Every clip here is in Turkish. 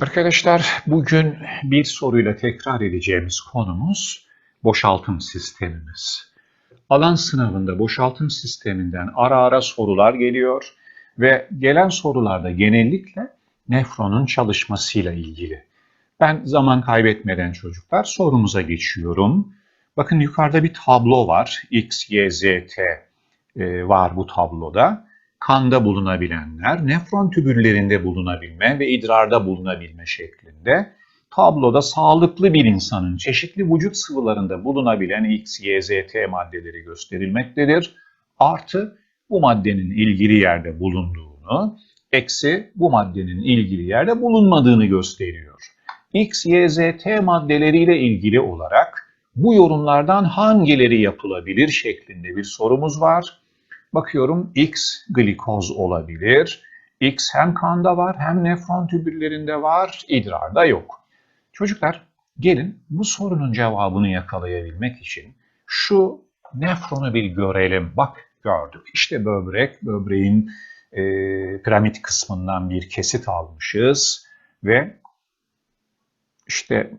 Arkadaşlar bugün bir soruyla tekrar edeceğimiz konumuz boşaltım sistemimiz. Alan sınavında boşaltım sisteminden ara ara sorular geliyor ve gelen sorularda genellikle nefronun çalışmasıyla ilgili. Ben zaman kaybetmeden çocuklar sorumuza geçiyorum. Bakın yukarıda bir tablo var. X, Y, Z, T e, var bu tabloda kanda bulunabilenler, nefron tübüllerinde bulunabilme ve idrarda bulunabilme şeklinde tabloda sağlıklı bir insanın çeşitli vücut sıvılarında bulunabilen X, Y, Z, T maddeleri gösterilmektedir. Artı bu maddenin ilgili yerde bulunduğunu, eksi bu maddenin ilgili yerde bulunmadığını gösteriyor. X, Y, Z, T maddeleriyle ilgili olarak bu yorumlardan hangileri yapılabilir şeklinde bir sorumuz var. Bakıyorum X glikoz olabilir. X hem kanda var hem nefron tübüllerinde var, idrarda yok. Çocuklar gelin bu sorunun cevabını yakalayabilmek için şu nefronu bir görelim. Bak gördük. İşte böbrek, böbreğin e, piramit kısmından bir kesit almışız ve işte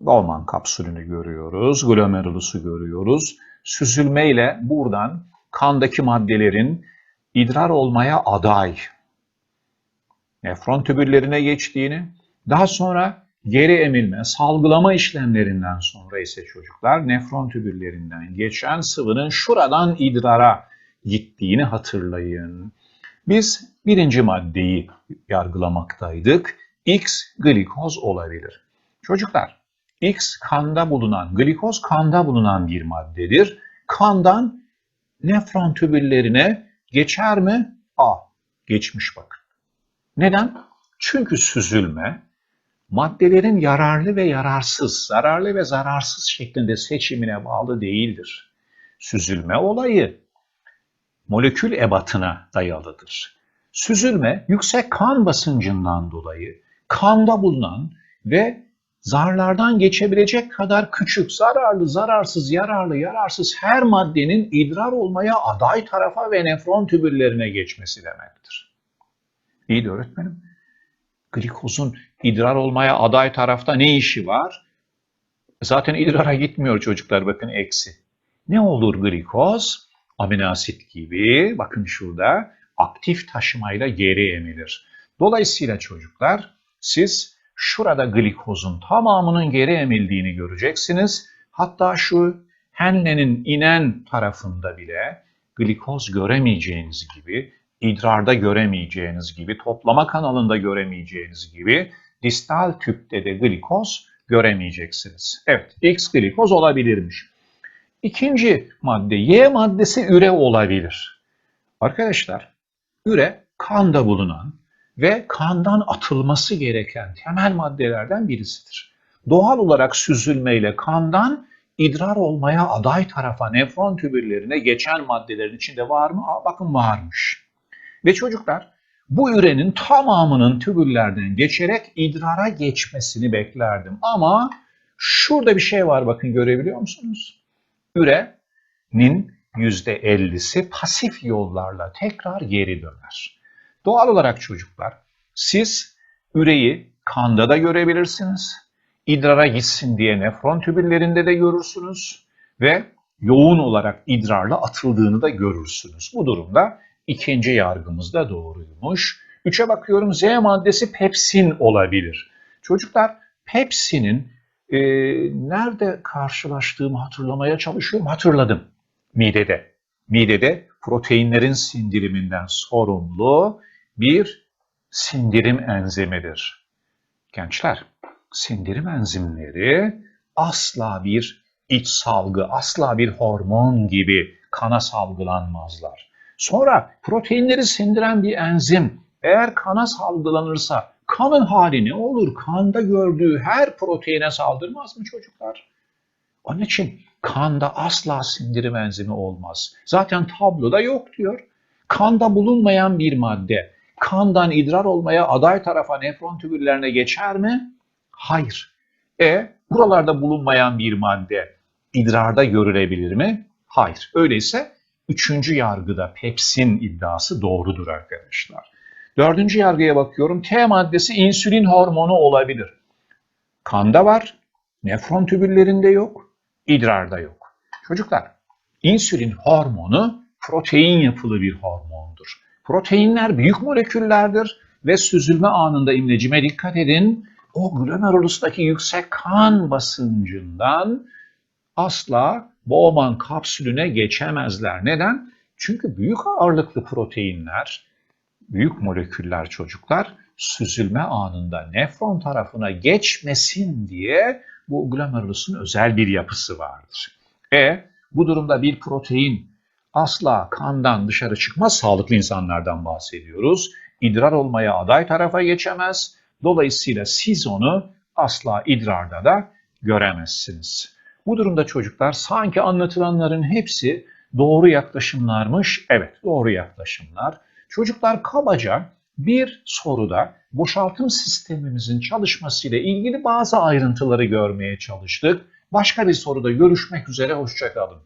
Bowman kapsülünü görüyoruz, glomerulusu görüyoruz. Süzülmeyle buradan kandaki maddelerin idrar olmaya aday nefron tübüllerine geçtiğini, daha sonra geri emilme, salgılama işlemlerinden sonra ise çocuklar nefron tübüllerinden geçen sıvının şuradan idrara gittiğini hatırlayın. Biz birinci maddeyi yargılamaktaydık. X glikoz olabilir. Çocuklar, X kanda bulunan, glikoz kanda bulunan bir maddedir. Kandan nefron tübüllerine geçer mi? A. Geçmiş bakın. Neden? Çünkü süzülme maddelerin yararlı ve yararsız, zararlı ve zararsız şeklinde seçimine bağlı değildir. Süzülme olayı molekül ebatına dayalıdır. Süzülme yüksek kan basıncından dolayı kanda bulunan ve zarlardan geçebilecek kadar küçük, zararlı, zararsız, yararlı, yararsız her maddenin idrar olmaya aday tarafa ve nefron tübüllerine geçmesi demektir. İyi de öğretmenim. Glikozun idrar olmaya aday tarafta ne işi var? Zaten idrara gitmiyor çocuklar bakın eksi. Ne olur glikoz? Aminoasit gibi bakın şurada aktif taşımayla geri emilir. Dolayısıyla çocuklar siz şurada glikozun tamamının geri emildiğini göreceksiniz. Hatta şu Henle'nin inen tarafında bile glikoz göremeyeceğiniz gibi, idrarda göremeyeceğiniz gibi, toplama kanalında göremeyeceğiniz gibi distal tüpte de glikoz göremeyeceksiniz. Evet, X glikoz olabilirmiş. İkinci madde, Y maddesi üre olabilir. Arkadaşlar, üre kanda bulunan ve kandan atılması gereken temel maddelerden birisidir. Doğal olarak süzülmeyle kandan idrar olmaya aday tarafa nefron tübüllerine geçen maddelerin içinde var mı? Aa, bakın varmış. Ve çocuklar bu ürenin tamamının tübüllerden geçerek idrara geçmesini beklerdim. Ama şurada bir şey var bakın görebiliyor musunuz? Ürenin %50'si pasif yollarla tekrar geri döner. Doğal olarak çocuklar siz üreyi kanda da görebilirsiniz. İdrara gitsin diye nefron tübüllerinde de görürsünüz ve yoğun olarak idrarla atıldığını da görürsünüz. Bu durumda ikinci yargımız da doğruymuş. Üçe bakıyorum Z maddesi pepsin olabilir. Çocuklar pepsinin e, nerede karşılaştığımı hatırlamaya çalışıyorum. Hatırladım. Midede. Midede proteinlerin sindiriminden sorumlu bir sindirim enzimidir. Gençler, sindirim enzimleri asla bir iç salgı, asla bir hormon gibi kana salgılanmazlar. Sonra proteinleri sindiren bir enzim eğer kana salgılanırsa kanın hali ne olur? Kanda gördüğü her proteine saldırmaz mı çocuklar? Onun için kanda asla sindirim enzimi olmaz. Zaten tabloda yok diyor. Kanda bulunmayan bir madde kandan idrar olmaya aday tarafa nefron tübüllerine geçer mi? Hayır. E buralarda bulunmayan bir madde idrarda görülebilir mi? Hayır. Öyleyse üçüncü yargıda pepsin iddiası doğrudur arkadaşlar. Dördüncü yargıya bakıyorum. T maddesi insülin hormonu olabilir. Kanda var, nefron tübüllerinde yok, idrarda yok. Çocuklar, insülin hormonu protein yapılı bir hormondur. Proteinler büyük moleküllerdir ve süzülme anında imlecime dikkat edin. O glomeruluστaki yüksek kan basıncından asla Bowman kapsülüne geçemezler. Neden? Çünkü büyük ağırlıklı proteinler, büyük moleküller çocuklar süzülme anında nefron tarafına geçmesin diye bu glomerulusun özel bir yapısı vardır. E bu durumda bir protein asla kandan dışarı çıkmaz. Sağlıklı insanlardan bahsediyoruz. İdrar olmaya aday tarafa geçemez. Dolayısıyla siz onu asla idrarda da göremezsiniz. Bu durumda çocuklar sanki anlatılanların hepsi doğru yaklaşımlarmış. Evet doğru yaklaşımlar. Çocuklar kabaca bir soruda boşaltım sistemimizin çalışmasıyla ilgili bazı ayrıntıları görmeye çalıştık. Başka bir soruda görüşmek üzere, hoşçakalın.